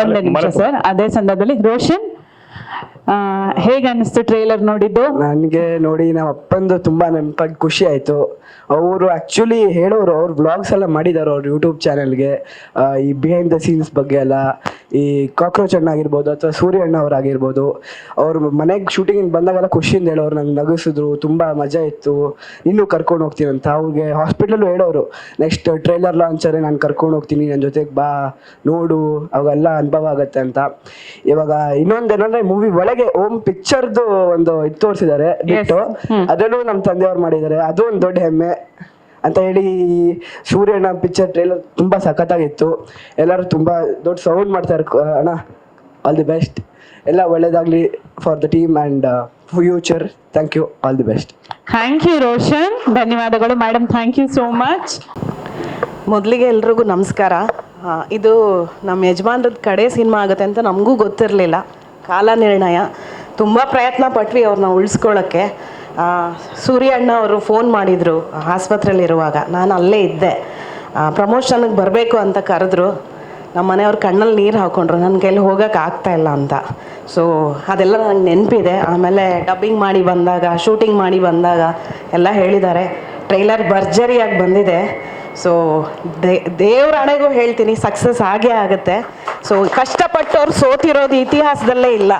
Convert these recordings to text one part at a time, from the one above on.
ಒಂದೇ ನಿಮಿಷ ಸರ್. ಅದೇ ಸಂದರ್ಭದಲ್ಲಿ ರೋಷನ್ ಹೇಗೆ ಅನಿಸ್ತು ಟ್ರೇಲರ್ ನೋಡಿದ್ದು? ನನಗೆ ನೋಡಿ ನಮ್ಮ ಅಪ್ಪಂದು ತುಂಬಾ ನೆನಪಾಗಿ ಖುಷಿ ಆಯಿತು. ಅವರು ಆ್ಯಕ್ಚುಲಿ ಹೇಳೋರು ಅವ್ರು ವ್ಲಾಗ್ಸ್ ಎಲ್ಲ ಮಾಡಿದ್ದಾರೆ ಅವ್ರ ಯೂಟ್ಯೂಬ್ ಚಾನೆಲ್ಗೆ ಈ ಬಿಹೈಂಡ್ ದ ಸೀನ್ಸ್ ಬಗ್ಗೆ ಎಲ್ಲ. ಈ ಕಾಕ್ರೋಚ್ ಅಣ್ಣ ಆಗಿರ್ಬೋದು ಅಥವಾ ಸೂರ್ಯ ಅಣ್ಣ ಅವರಾಗಿರ್ಬೋದು ಅವ್ರ ಮನೆಗೆ ಶೂಟಿಂಗ್ ಬಂದಾಗೆಲ್ಲ ಖುಷಿಯಿಂದ ಹೇಳೋರು ನಂಗೆ ನಗಿಸಿದ್ರು ತುಂಬ ಮಜಾ ಇತ್ತು. ಇನ್ನೂ ಕರ್ಕೊಂಡು ಹೋಗ್ತೀನಿ ಅಂತ ಅವ್ರಿಗೆ ಹಾಸ್ಪಿಟ್ಲಲ್ಲೂ ಹೇಳೋರು ನೆಕ್ಸ್ಟ್ ಟ್ರೈಲರ್ ಲಾಂಚರೇ ನಾನು ಕರ್ಕೊಂಡು ಹೋಗ್ತೀನಿ ನನ್ನ ಜೊತೆಗೆ ಬಾ ನೋಡು ಅವೆಲ್ಲ ಅನುಭವ ಆಗುತ್ತೆ ಅಂತ. ಇವಾಗ ಇನ್ನೊಂದು ಏನಂದ್ರೆ ಮೂವಿ ಒಳಗೆ ಓಮ್ ಪಿಕ್ಚರ್ದು ಒಂದು ಇದು ತೋರಿಸಿದ್ದಾರೆ ಬಿಟ್ಟು ಅದನ್ನು ನಮ್ಮ ತಂದೆಯವ್ರು ಮಾಡಿದ್ದಾರೆ ಅದು ಒಂದು ದೊಡ್ಡ ಹೆಮ್ಮೆ. ಅಂತ ಹೇಳಿ ಸೂರ್ಯಣ್ಣ ಪಿಕ್ಚರ್ ಟ್ರೈಲರ್ ತುಂಬಾ ಸಖತ್ತಾಗಿತ್ತು. ಎಲ್ಲರೂ ತುಂಬಾ ದೊಡ್ಡ ಸೌಂಡ್ ಮಾಡ್ತಾರೆ ಕ- ಅಣ್ಣ ಆಲ್ ದಿ ಬೆಸ್ಟ್ ಎಲ್ಲ ಒಳ್ಳೇದಾಗಲಿ for the team and future thank you all the best thank you Roshan ಧನ್ಯವಾದಗಳು madam thank you so much ಮೊದಲಿಗೆ ಎಲ್ರಿಗೂ ನಮಸ್ಕಾರ. ಇದು ನಮ್ಮ ಯಜಮಾನ್ರದ ಕಡೆ ಸಿನಿಮಾ ಆಗುತ್ತೆ ಅಂತ ನಮಗೂ ಗೊತ್ತಿರಲಿಲ್ಲ. ಕಾಲ ನಿರ್ಣಯ ತುಂಬ ಪ್ರಯತ್ನ ಪಟ್ವಿ ಅವ್ರನ್ನ ಉಳಿಸ್ಕೊಳ್ಳೋಕ್ಕೆ ಸೂರ್ಯ ಅಣ್ಣ ಅವರು ಫೋನ್ ಮಾಡಿದರು ಆಸ್ಪತ್ರೆಯಲ್ಲಿರುವಾಗ. ನಾನು ಅಲ್ಲೇ ಇದ್ದೆ. ಪ್ರಮೋಷನ್ಗೆ ಬರಬೇಕು ಅಂತ ಕರೆದ್ರು. ನಮ್ಮ ಮನೆಯವ್ರ ಕಣ್ಣಲ್ಲಿ ನೀರು ಹಾಕೊಂಡ್ರು. ನನ್ನ ಕೈಲಿ ಹೋಗೋಕೆ ಇಲ್ಲ ಅಂತ. ಸೊ ಅದೆಲ್ಲ ನನಗೆ ನೆನಪಿದೆ. ಆಮೇಲೆ ಡಬ್ಬಿಂಗ್ ಮಾಡಿ ಬಂದಾಗ ಶೂಟಿಂಗ್ ಮಾಡಿ ಬಂದಾಗ ಎಲ್ಲ ಹೇಳಿದ್ದಾರೆ. ಟ್ರೈಲರ್ ಭರ್ಜರಿಯಾಗಿ ಬಂದಿದೆ. ಸೊ ದೇ, ದೇವ್ರ ಹಣೆಗೂ ಹೇಳ್ತೀನಿ ಸಕ್ಸಸ್ ಆಗೇ ಆಗುತ್ತೆ. ಸೊ ಕಷ್ಟಪಟ್ಟವ್ರು ಸೋತಿರೋದು ಇತಿಹಾಸದಲ್ಲೇ ಇಲ್ಲ.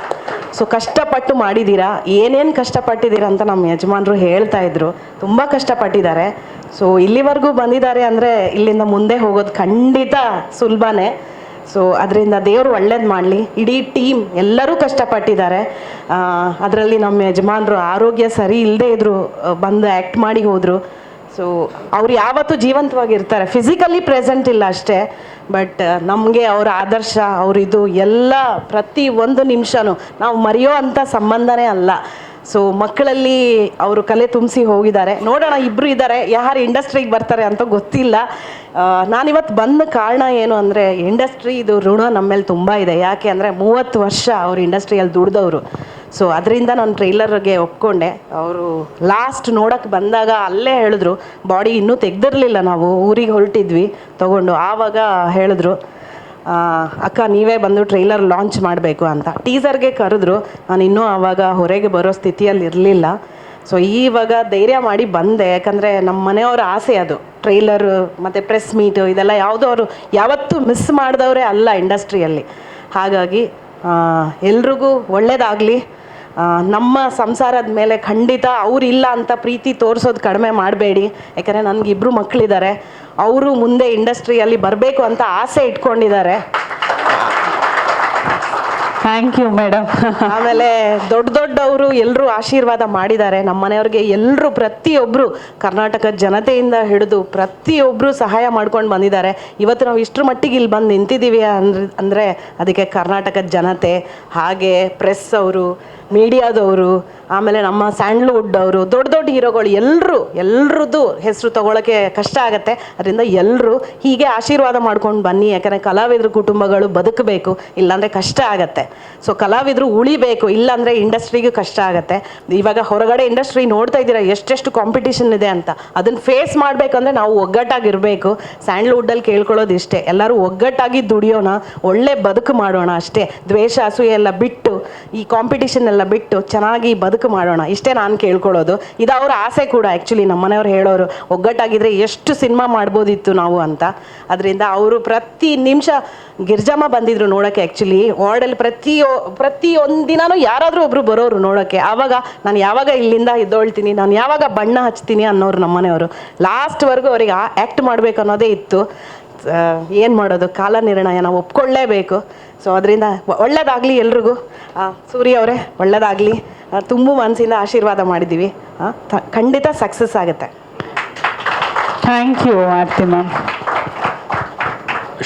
ಸೊ ಕಷ್ಟಪಟ್ಟು ಮಾಡಿದ್ದೀರಾ ಏನೇನು ಕಷ್ಟಪಟ್ಟಿದ್ದೀರಾ ಅಂತ ನಮ್ಮ ಯಜಮಾನರು ಹೇಳ್ತಾ ಇದ್ರು. ತುಂಬ ಕಷ್ಟಪಟ್ಟಿದ್ದಾರೆ. ಸೊ ಇಲ್ಲಿವರೆಗೂ ಬಂದಿದ್ದಾರೆ ಅಂದರೆ ಇಲ್ಲಿಂದ ಮುಂದೆ ಹೋಗೋದು ಖಂಡಿತ ಸುಲಭನೇ. ಸೊ ಅದರಿಂದ ದೇವರು ಒಳ್ಳೇದು ಮಾಡಲಿ. ಇಡೀ ಟೀಮ್ ಎಲ್ಲರೂ ಕಷ್ಟಪಟ್ಟಿದ್ದಾರೆ. ಅದರಲ್ಲಿ ನಮ್ಮ ಯಜಮಾನರು ಆರೋಗ್ಯ ಸರಿ ಇಲ್ಲದೆ ಇದ್ರು, ಬಂದು ಆ್ಯಕ್ಟ್ ಮಾಡಿ ಹೋದರು. ಸೊ ಅವ್ರು ಯಾವತ್ತೂ ಜೀವಂತವಾಗಿರ್ತಾರೆ. ಫಿಸಿಕಲಿ ಪ್ರೆಸೆಂಟ್ ಇಲ್ಲ ಅಷ್ಟೇ. ಬಟ್ ನಮಗೆ ಅವರ ಆದರ್ಶ ಅವರಿದು ಎಲ್ಲ ಪ್ರತಿ ಒಂದು ನಿಮಿಷನೂ. ನಾವು ಮರೆಯೋ ಅಂಥ ಸಂಬಂಧನೇ ಅಲ್ಲ. ಸೊ ಮಕ್ಕಳಲ್ಲಿ ಅವರು ಕಲೆ ತುಂಬಿಸಿ ಹೋಗಿದ್ದಾರೆ. ನೋಡೋಣ ಇಬ್ಬರು ಇದ್ದಾರೆ ಯಾರು ಇಂಡಸ್ಟ್ರಿಗೆ ಬರ್ತಾರೆ ಅಂತ ಗೊತ್ತಿಲ್ಲ. ನಾನಿವತ್ತು ಬಂದ ಕಾರಣ ಏನು ಅಂದರೆ, ಇಂಡಸ್ಟ್ರಿ ಇದು ಋಣ ನಮ್ಮ ಮೇಲೆ ತುಂಬ ಇದೆ. ಯಾಕೆ ಅಂದರೆ, ಮೂವತ್ತು ವರ್ಷ ಅವರು ಇಂಡಸ್ಟ್ರಿಯಲ್ಲಿ ದುಡ್ದವರು. ಸೊ ಅದರಿಂದ ನಾನು ಟ್ರೈಲರ್ಗೆ ಒಪ್ಕೊಂಡೆ. ಅವರು ಲಾಸ್ಟ್ ನೋಡೋಕ್ಕೆ ಬಂದಾಗ ಅಲ್ಲೇ ಹೇಳಿದ್ರು ಬಾಡಿ ಇನ್ನೂ ತೆಗೆದಿರಲಿಲ್ಲ, ನಾವು ಊರಿಗೆ ಹೊರಟಿದ್ವಿ. ತಗೊಂಡು ಆವಾಗ ಹೇಳಿದ್ರು ಅಕ್ಕ, ನೀವೇ ಬಂದು ಟ್ರೈಲರ್ ಲಾಂಚ್ ಮಾಡಬೇಕು ಅಂತ. ಟೀಸರ್ಗೆ ಕರೆದ್ರು, ನಾನು ಇನ್ನೂ ಆವಾಗ ಹೊರಗೆ ಬರೋ ಸ್ಥಿತಿಯಲ್ಲಿ ಇರಲಿಲ್ಲ. ಸೊ ಈವಾಗ ಧೈರ್ಯ ಮಾಡಿ ಬಂದೆ. ಯಾಕಂದರೆ ನಮ್ಮ ಮನೆಯವರ ಆಸೆ ಅದು. ಟ್ರೈಲರು ಮತ್ತು ಪ್ರೆಸ್ ಮೀಟು ಇದೆಲ್ಲ ಯಾವುದೋ ಅವರು ಯಾವತ್ತೂ ಮಿಸ್ ಮಾಡಿದವರೇ ಅಲ್ಲ ಇಂಡಸ್ಟ್ರಿಯಲ್ಲಿ ಹಾಗಾಗಿ ಎಲ್ರಿಗೂ ಒಳ್ಳೇದಾಗಲಿ. ನಮ್ಮ ಸಂಸಾರದ ಮೇಲೆ ಖಂಡಿತ ಅವರಿಲ್ಲ ಅಂತ ಪ್ರೀತಿ ತೋರಿಸೋದು ಕಡಿಮೆ ಮಾಡಬೇಡಿ. ಯಾಕಂದರೆ ನನಗೆ ಇಬ್ಬರು ಮಕ್ಕಳಿದ್ದಾರೆ ಅವರು ಮುಂದೆ ಇಂಡಸ್ಟ್ರಿಯಲ್ಲಿ ಬರಬೇಕು ಅಂತ ಆಸೆ ಇಟ್ಕೊಂಡಿದ್ದಾರೆ. ಥ್ಯಾಂಕ್ ಯು ಮೇಡಮ್ ಆಮೇಲೆ ದೊಡ್ಡ ದೊಡ್ಡವರು ಎಲ್ಲರೂ ಆಶೀರ್ವಾದ ಮಾಡಿದ್ದಾರೆ. ನಮ್ಮ ಮನೆಯವ್ರಿಗೆ ಎಲ್ಲರೂ ಪ್ರತಿಯೊಬ್ಬರು ಕರ್ನಾಟಕದ ಜನತೆಯಿಂದ ಹಿಡಿದು ಪ್ರತಿಯೊಬ್ಬರು ಸಹಾಯ ಮಾಡ್ಕೊಂಡು ಬಂದಿದ್ದಾರೆ. ಇವತ್ತು ನಾವು ಇಷ್ಟರ ಮಟ್ಟಿಗೆ ಇಲ್ಲಿ ಬಂದು ನಿಂತಿದ್ದೀವಿ ಅಂದ್ರೆ ಅಂದರೆ ಅದಕ್ಕೆ ಕರ್ನಾಟಕದ ಜನತೆ, ಹಾಗೆ ಪ್ರೆಸ್ ಅವರು, ಮೀಡಿಯಾದವರು, ಆಮೇಲೆ ನಮ್ಮ ಸ್ಯಾಂಡ್ಲ್ವುಡ್ ಅವರು, ದೊಡ್ಡ ದೊಡ್ಡ ಹೀರೋಗಳು ಎಲ್ಲರೂ ಎಲ್ಲರದ್ದು ಹೆಸರು ತಗೊಳ್ಳೋಕ್ಕೆ ಕಷ್ಟ ಆಗುತ್ತೆ. ಅದರಿಂದ ಎಲ್ಲರೂ ಹೀಗೆ ಆಶೀರ್ವಾದ ಮಾಡ್ಕೊಂಡು ಬನ್ನಿ. ಯಾಕಂದರೆ ಕಲಾವಿದ್ರ ಕುಟುಂಬಗಳು ಬದುಕಬೇಕು. ಇಲ್ಲಾಂದರೆ ಕಷ್ಟ ಆಗತ್ತೆ. ಸೊ ಕಲಾವಿದರು ಉಳಿಬೇಕು. ಇಲ್ಲಾಂದರೆ ಇಂಡಸ್ಟ್ರಿಗೂ ಕಷ್ಟ ಆಗುತ್ತೆ. ಇವಾಗ ಹೊರಗಡೆ ಇಂಡಸ್ಟ್ರಿ ನೋಡ್ತಾ ಇದ್ದೀರಾ, ಎಷ್ಟೆಷ್ಟು ಕಾಂಪಿಟೇಷನ್ ಇದೆ ಅಂತ. ಅದನ್ನು ಫೇಸ್ ಮಾಡಬೇಕಂದ್ರೆ ನಾವು ಒಗ್ಗಟ್ಟಾಗಿರಬೇಕು. ಸ್ಯಾಂಡ್ಲ್ವುಡ್ಡಲ್ಲಿ ಕೇಳ್ಕೊಳ್ಳೋದು ಇಷ್ಟೇ. ಎಲ್ಲರೂ ಒಗ್ಗಟ್ಟಾಗಿ ದುಡಿಯೋಣ, ಒಳ್ಳೆ ಬದುಕು ಮಾಡೋಣ ಅಷ್ಟೇ. ದ್ವೇಷ ಅಸೂಯೆ ಎಲ್ಲ ಬಿಟ್ಟು ಈ ಕಾಂಪಿಟೇಷನ್ ಎಲ್ಲ ಬಿಟ್ಟು ಚೆನ್ನಾಗಿ ಬದುಕು ಮಾಡೋಣ. ಇಷ್ಟೇ ನಾನು ಕೇಳ್ಕೊಳ್ಳೋದು. ಇದು ಅವ್ರ ಆಸೆ ಕೂಡ ಆ್ಯಕ್ಚುಲಿ ನಮ್ಮ ಮನೆಯವ್ರು ಹೇಳೋರು, ಒಗ್ಗಟ್ಟಾಗಿದ್ರೆ ಎಷ್ಟು ಸಿನಿಮಾ ಮಾಡ್ಬೋದಿತ್ತು ನಾವು ಅಂತ. ಅದರಿಂದ ಅವರು ಪ್ರತಿ ನಿಮಿಷ ಗಿರ್ಜಮ್ಮ ಬಂದಿದ್ರು ನೋಡೋಕ್ಕೆ ಆ್ಯಕ್ಚುಲಿ ವಾರ್ಡಲ್ಲಿ ಪ್ರತಿ ಪ್ರತಿ ಒಂದು ಯಾರಾದರೂ ಒಬ್ಬರು ಬರೋರು ನೋಡೋಕ್ಕೆ ಆವಾಗ ನಾನು ಯಾವಾಗ ಇಲ್ಲಿಂದ ಇದ್ದೋಳ್ತೀನಿ ನಾನು ಯಾವಾಗ ಬಣ್ಣ ಹಚ್ತೀನಿ ಅನ್ನೋರು ನಮ್ಮ ಮನೆಯವರು. ಲಾಸ್ಟ್ವರೆಗೂ ಅವ್ರಿಗೆ ಆ್ಯಕ್ಟ್ ಮಾಡಬೇಕು ಅನ್ನೋದೇ ಇತ್ತು. ಏನು ಮಾಡೋದು? ಕಾಲ ನಿರ್ಣಯ ನಾವು ಒಪ್ಕೊಳ್ಳೇಬೇಕು. ಸೊ ಅದರಿಂದ ಒಳ್ಳೇದಾಗಲಿ ಎಲ್ರಿಗೂ. ಸೂರ್ಯ ಅವರೇ ಒಳ್ಳೇದಾಗಲಿ. ತುಂಬ ಮನಸ್ಸಿಂದ ಆಶೀರ್ವಾದ ಮಾಡಿದ್ದೀವಿ. ಖಂಡಿತ ಸಕ್ಸಸ್ ಆಗುತ್ತೆ. Thank you Aarti ma'am.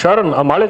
Sharon ಆ ಮಾಳೆ